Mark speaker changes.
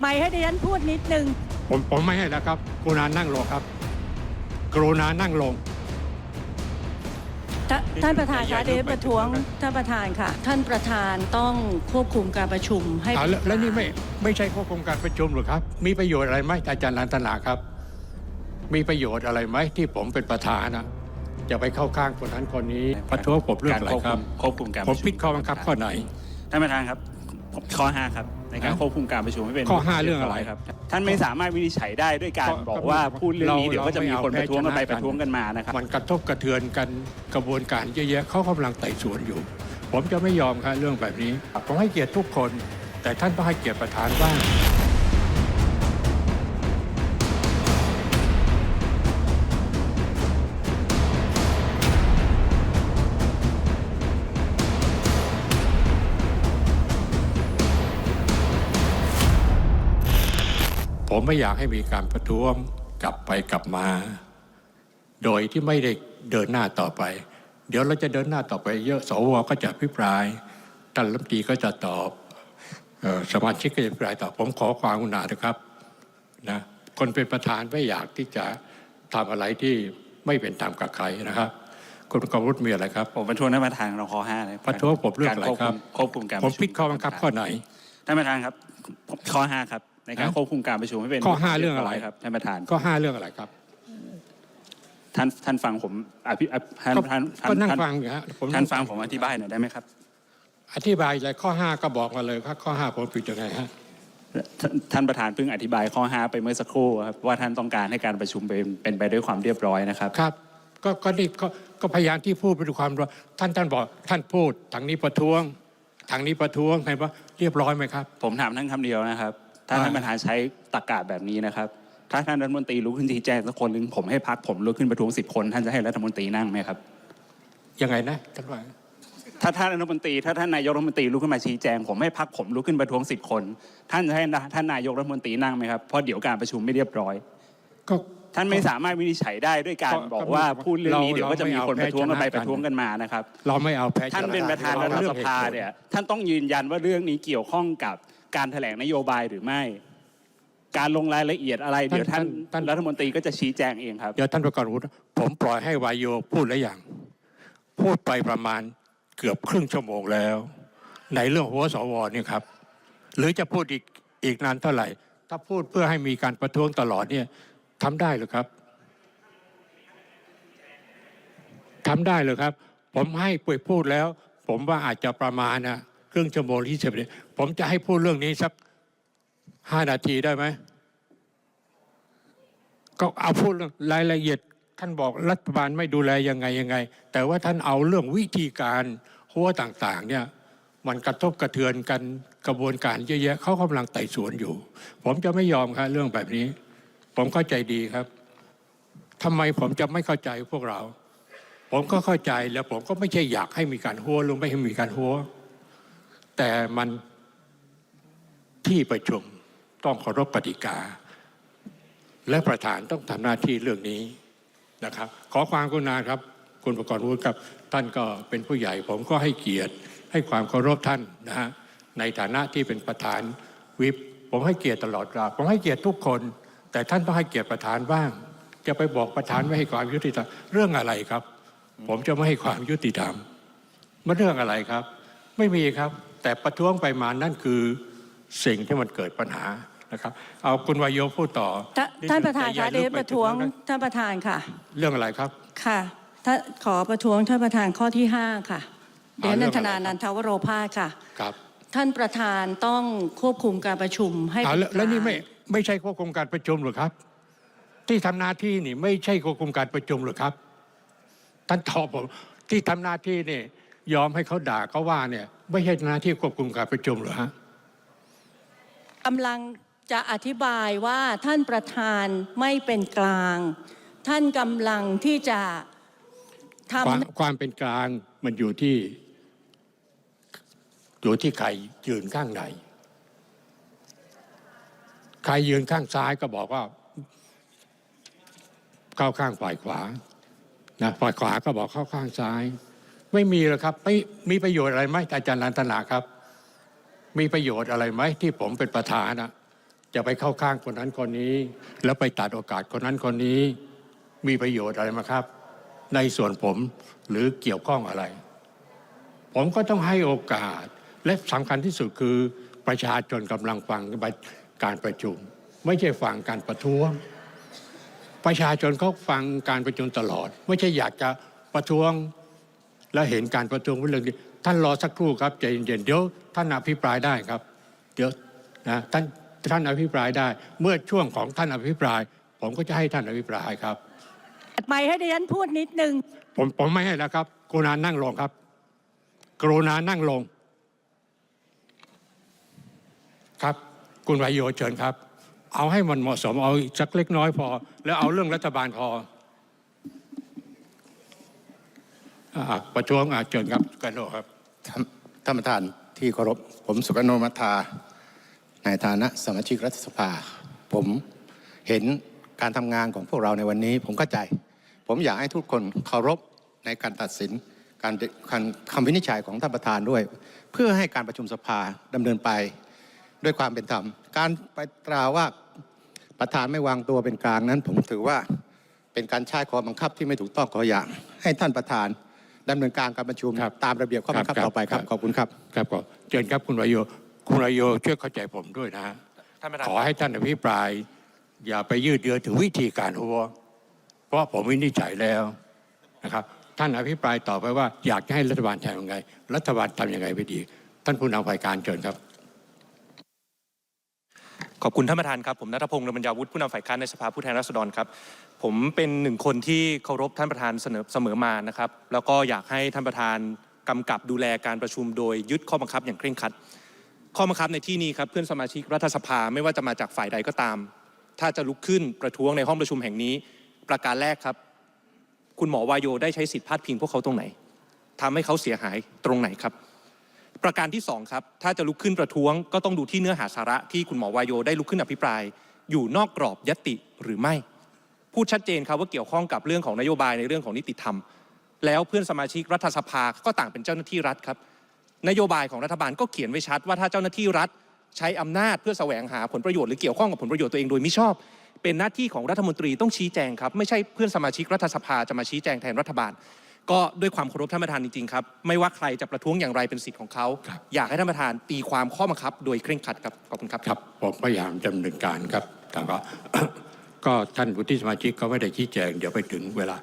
Speaker 1: ไม่ให้ดิฉันพูดนิดนึง
Speaker 2: ผมผมไม่ให้แล้วครับ กรุณานั่งลงครับ กรุณานั่งลง
Speaker 1: ท่าท่านประธาน
Speaker 2: อย่า
Speaker 1: คะ
Speaker 2: อย่า
Speaker 1: เดชประท้วง
Speaker 2: อย่า
Speaker 1: ท่านประธานค่ะ ท่านประธานต้องควบคุมการประชุมให้
Speaker 2: เอาแล้ว
Speaker 1: เป็
Speaker 2: แล้วนี่
Speaker 1: กลาง
Speaker 2: ไม่ไม่ใช่ควบคุมการประชุมหรือครับ มีประโยชน์อะไรไหมอาจารย์นันทนาครับ มีประโยชน์อะไรไหมที่ผมเป็นประธานนะจะไปเข้าข้างคนนั้นคนนี้ประท้วงผมเรื่องอะไรครับ
Speaker 3: ควบคุมการ
Speaker 2: ผมผิดข้อบังคับข้อไหน
Speaker 3: ท่านประธานครับผมข้อ5ครับ ในการ
Speaker 2: ฮะ
Speaker 3: ควบคุมการประชุมให้เป็น
Speaker 2: ข้อห้าเรื่องอะไร
Speaker 3: ครับ ท่านไม่สามารถวินิจฉัยได้ด้วยการ
Speaker 2: ข้อ
Speaker 3: บอกว่าพูดเรื่องนี้
Speaker 2: เรา
Speaker 3: เดี๋ยวก็จะมีคน
Speaker 2: เราไม่เอา
Speaker 3: ประท้วงกันไป
Speaker 2: แพ้ชนะ
Speaker 3: ประท้วงกันมานะครับ
Speaker 2: มันกระทบกระเทือนกันกระบวนการเยอะแยะเขากำลังไต่สวนอยู่ ผมจะไม่ยอมครับเรื่องแบบนี้ผมให้เกียรติทุกคน แต่ท่านต้องให้เกียรติประธานบ้าง ผมไม่อยากให้มีการประท้วงกลับไปกลับมา โดยที่ไม่ได้เดินหน้าต่อไป เดี๋ยวเราจะเดินหน้าต่อไป เยอะสวก็จะพิปรายท่านรัฐมนตรีก็จะตอบเอ่อสมาชิกก็จะพิปรายตอบผมขอความกรุณานะครับนะคนเป็นประธานไม่อยากที่จะทำอะไรที่ไม่เป็นธรรมกับใครนะครับคุณกรวุฒิมีอะไรครับ
Speaker 3: ผมประท้วงท่านประธานเราข้อ5เลย
Speaker 2: ประท้วงผมเรื่องอะไรครับ
Speaker 3: กาควบคุมการ
Speaker 2: ผมผิดข้อบังคับข้อไหน
Speaker 3: ท่านประธานครับข้อ5ครับ ในการ
Speaker 2: ฮะ
Speaker 3: ควบคุมการประชุมให้เป็น
Speaker 2: ข้อห้าเรื่องอะไร
Speaker 3: ครับท่านประธาน
Speaker 2: ก็ห้าเรื่องอะไรครับ
Speaker 3: ท่านท่านฟังผมอภิอภิท่าน
Speaker 2: ก็
Speaker 3: ท่านท่าน
Speaker 2: ก็นั่ง
Speaker 3: ท่าน
Speaker 2: ฟังอยู่ฮะผม
Speaker 3: ท่านฟังผมอธิบายหน่อยได้ไหมครับ
Speaker 2: อธิบายอะไรข้อห้าก็บอกมาเลยครับข้อห้าผมผิดยังไงฮะ
Speaker 3: ท่านท่านประธานเพิ่งอธิบายข้อ5ไปเมื่อสักครู่ครับว่าท่านต้องการให้การประชุมเป็นเป็นไปด้วยความเรียบร้อยนะครับ
Speaker 2: ครับ ก็ก็นี่ก็ก็พยายามที่พูดไปด้วยความรท่านท่านบอกท่านพูดทางนี้ประท้วงทางนี้ประท้วงใครว่าเรียบร้อยไหมครับ
Speaker 3: ผมถามท่านคำเดียวนะครับ ถ้า
Speaker 2: อ่า
Speaker 3: ท่านประธานใช้ตรกกะแบบนี้นะครับ ถ้าท่านรัฐมนตรีลุกขึ้นชี้แจงสักคนหนึ่งผมให้พักผมลุกขึ้นประท้วงสิบคน ท่านจะให้รัฐมนตรีนั่งไหมครับ
Speaker 2: ยังไงนะท่านว่า
Speaker 3: ถ้าท่านรัฐมนตรีถ้าท่านนายกรัฐมนตรีลุกขึ้นมาชี้แจงผมให้พักผมลุกขึ้นประท้วงสิบคน ท่านจะให้ท่านนายกรัฐมนตรีนั่งไหมครับเพราะเดี๋ยวการประชุมไม่เรียบร้อย
Speaker 2: ก็
Speaker 3: ท่านไม่สามารถวินิจฉัยได้ด้วยการ
Speaker 2: ก็
Speaker 3: บอกว่าพูดเรื่องนี้
Speaker 2: เรา
Speaker 3: เดี๋ยวก็จะมีคน
Speaker 2: เราไม่
Speaker 3: ประท้วงกันไป
Speaker 2: เอาแพ้ชนะกัน
Speaker 3: ประท้วงกันมานะครับ
Speaker 2: เราไม่เอาแพ้
Speaker 3: ท่าน
Speaker 2: ชะ
Speaker 3: เป็นประธานรัฐ
Speaker 2: อ
Speaker 3: สภา
Speaker 2: หตุผล
Speaker 3: เนี่ยท่านต้องยืนยันว่าเรื่องนี้เกี่ยวข้องกับ การแถลงนโยบายหรือไม่ การลงรายละเอียดอะไร เดี๋ยวท่าน
Speaker 2: ท่าน
Speaker 3: รัฐมนตรีก็จะชี้แจงเองครับ
Speaker 2: เดี๋ยวท่านประกรณ์วุฒิผมปล่อยให้วายโยพูดแล้วอย่าง พูดไปประมาณเกือบครึ่งชั่วโมงแล้ว ในเรื่องหัวสวเนี่ยครับ หรือจะพูดอีกอีกนานเท่าไหร่ ถ้าพูดเพื่อให้มีการประท้วงตลอดเนี่ยทำได้หรือครับทำได้เลยครับ ผมให้ปุยพูดแล้ว ผมว่าอาจจะประมาณนะ ครึ่งชั่วโมงที่สิบนาทีผมจะให้พูดเรื่องนี้สักห้านาทีได้ไหมก็เอาพูดรายละเอียดท่านบอกรัฐบาลไม่ดูแลยังไงยังไง แต่ว่าท่านเอาเรื่องวิธีการหัวต่างๆ เนี่ยมันกระทบกระเทือนกันกระบวนการเยอะแยะเขากำลังไต่สวนอยู่ ผมจะไม่ยอมครับเรื่องแบบนี้ ผมเข้าใจดีครับทำไมผมจะไม่เข้าใจพวกเรา ผมก็เข้าใจแล้วผมก็ไม่ใช่อยากให้มีการหัวหรือไม่ให้มีการหัว แต่มันที่ประชุมต้องเคารพกติกา และประธานต้องทำหน้าที่เรื่องนี้นะครับ ขอความกรุณาครับ คุณประกรณ์วุฒิครับท่านก็เป็นผู้ใหญ่ ผมก็ให้เกียรติ ให้ความเคารพท่านนะฮะในฐานะที่เป็นประธานวิปผมให้เกียรติตลอดเวลาผมให้เกียรติทุกคน แต่ท่านต้องให้เกียรติประธานบ้าง จะไปบอกประธานไม่ให้ความยุติธรรมเรื่องอะไรครับ ผมจะไม่ให้ความยุติธรรมมันเรื่องอะไรครับ ไม่มีครับ แต่ประท้วงไปมานั่นคือสิ่งที่มันเกิดปัญหานะครับ เอาคุณวายโยพูดต่อ
Speaker 1: ท่าท่านประธาน
Speaker 2: แต่อย่
Speaker 1: คะเด
Speaker 2: ลึ
Speaker 1: ช
Speaker 2: กไป
Speaker 1: ระท้วง
Speaker 2: ถึนั้น
Speaker 1: ท่านประธานค่ะ
Speaker 2: เรื่องอะไรครับ
Speaker 1: ค่ะถ้าขอประท้วงท่านประธานข้อที่ห้าค่ะเด
Speaker 2: เอา
Speaker 1: ช
Speaker 2: เรื่
Speaker 1: นั
Speaker 2: อนง
Speaker 1: ท
Speaker 2: อะไร
Speaker 1: นา
Speaker 2: ครับ
Speaker 1: นันทวโรภาสค่ะ
Speaker 2: ครับ
Speaker 1: ท่านประธานต้องควบคุมการประชุมให้
Speaker 2: เอาแล้ว
Speaker 1: เป็กลาง
Speaker 2: แล้วนี่ไม่ไม่ใช่ควบคุมการประชุมหรือครับ ที่ทำหน้าที่นี่ไม่ใช่ควบคุมการประชุมหรือครับท่านตอบผมที่ทำหน้าที่นี่ ยอมให้เขาด่าเขาว่าเนี่ย ไม่ใช่หน้าที่ควบคุมการประชุมเหรอฮะ
Speaker 1: กำลังจะอธิบายว่าท่านประธานไม่เป็นกลาง ท่านกำลังที่จะท
Speaker 2: ความความเป็นกลางมันอยู่ที่ อยู่ที่ใครยืนข้างไหนใครยืนข้างซ้ายก็บอกว่าเข้าข้างฝ่ายขวานะฝ่ายขวาก็บอกเข้าข้างซ้าย ไม่มีหรอกครับไม่มีประโยชน์อะไรไหมอาจารย์ลันตนาครับ มีประโยชน์อะไรไหมที่ผมเป็นประธานนะจะไปเข้าข้างคนนั้นคนนี้ แล้วไปตัดโอกาสคนนั้นคนนี้ มีประโยชน์อะไรไหมาครับ ในส่วนผมหรือเกี่ยวข้องอะไร ผมก็ต้องให้โอกาส และสำคัญที่สุดคือประชาชนกำลังฟังการประชุม ไม่ใช่ฟังการประท้วง ประชาชนเขาฟังการประชุมตลอด ไม่ใช่อยากจะประท้วง แล้วเห็นการประท้วงเป็นเรื่องดีท่านรอสักครู่ครับใจเย็นๆเดี๋ยวท่านอภิปรายได้ครับ เดี๋ยวนะท่านท่านอภิปรายได้ เมื่อช่วงของท่านอภิปราย ผมก็จะให้ท่านอภิปรายครับ
Speaker 1: ตัดไมค์ให้ดิฉันพูดนิดนึง
Speaker 2: ผมผมไม่ให้แล้วครับกรุณานั่งลงครับกรุณานั่งลง ครับ คุณวายโยเชิญครับ เอาให้มันเหมาะสมเอาสักเล็กน้อยพอ แล้วเอาเรื่องรัฐบาลพออ่า ประท้วงอาเชิญครับกันโนครับ
Speaker 4: ท่านท่านประธานที่เคารพผมสุกนนท์มัทธาในฐานะสมาชิกรัฐสภา ผมเห็นการทำงานของพวกเราในวันนี้ ผมเข้าใจ ผมอยากให้ทุกคนเคารพในการตัดสินการการคำวินิจฉัยของท่านประธานด้วย เพื่อให้การประชุมสภาดำเนินไปด้วยความเป็นธรรม การไปตราว่าประธานไม่วางตัวเป็นกลางนั้น ผมถือว่าเป็นการใช้ข้อบังคับที่ไม่ถูกต้องขออย่าง ให้ท่านประธาน ดำเนินการการประชุม
Speaker 2: ครับ
Speaker 4: ตามระเบียบข้อบังคับ
Speaker 2: ครับ
Speaker 4: ต่อไปครับ
Speaker 2: ครับ
Speaker 4: ขอบคุณครับ
Speaker 2: ครับก็เชิญครับคุณวายโยคุณวายโยช่วยเข้าใจผมด้วยนะฮะ
Speaker 5: ท่านประธาน
Speaker 2: ขอให้ท่านอภิปราย อย่าไปยืดเยื้อถึงวิธีการหัว เพราะผมวินิจฉัยแล้วนะครับ ท่านอภิปรายต่อไปว่าอยากจะให้รัฐบาลทำยังไง รัฐบาลทำยังไงไปดี ท่านผู้นำฝ่ายการเชิญครับ
Speaker 5: ขอบคุณท่านประธานครับ ผมนัทพงศ์รมัญญาวุฒิผู้นำฝ่ายค้านในสภาผู้แทนราษฎรครับ ผมเป็นหนึ่งคนที่เคารพท่านประธานเสนอเสมอมานะครับ แล้วก็อยากให้ท่านประธานกำกับดูแลการประชุมโดยยึดข้อบังคับอย่างเคร่งครัด ข้อบังคับในที่นี้ครับเพื่อนสมาชิกรัฐสภาไม่ว่าจะมาจากฝ่ายใดก็ตาม ถ้าจะลุกขึ้นประท้วงในห้องประชุมแห่งนี้ ประการแรกครับ คุณหมอวายโยได้ใช้สิทธิพาดพิงพวกเขาตรงไหนทำให้เขาเสียหายตรงไหนครับ ประการที่สองครับถ้าจะลุกขึ้นประท้วงก็ต้องดูที่เนื้อหาสาระที่คุณหมอวายโยได้ลุกขึ้นอภิปราย อยู่นอกกรอบยติหรือไม่ พูดชัดเจนครับว่าเกี่ยวข้องกับเรื่องของนโยบายในเรื่องของนิติธรรม แล้วเพื่อนสมาชิกรัฐสภาก็ต่างเป็นเจ้าหน้าที่รัฐครับ นโยบายของรัฐบาลก็เขียนไว้ชัดว่าถ้าเจ้าหน้าที่รัฐใช้อำนาจเพื่อแสวงหาผลประโยชน์หรือเกี่ยวข้องกับผลประโยชน์ตัวเองโดยมิชอบ เป็นหน้าที่ของรัฐมนตรีต้องชี้แจงครับไม่ใช่เพื่อนสมาชิกรัฐสภาจะมาชี้แจงแทนรัฐบาล ก็ด้วยความเคารพท่านประธานจริงๆครับ ไม่ว่าใครจะประท้วงอย่างไรเป็นสิทธิ์ของเขา
Speaker 2: ครับ
Speaker 5: อยากให้ท่านประธานตีความข้อบังคับ โดยเคร่งครัดครับขอบคุณครับ
Speaker 2: ครับผมพยายามดำเนินการครับแต่ก็ ก็ท่านวุฒิสมาชิกก็ไม่ได้ชี้แจง เดี๋ยวไปถึงเวลา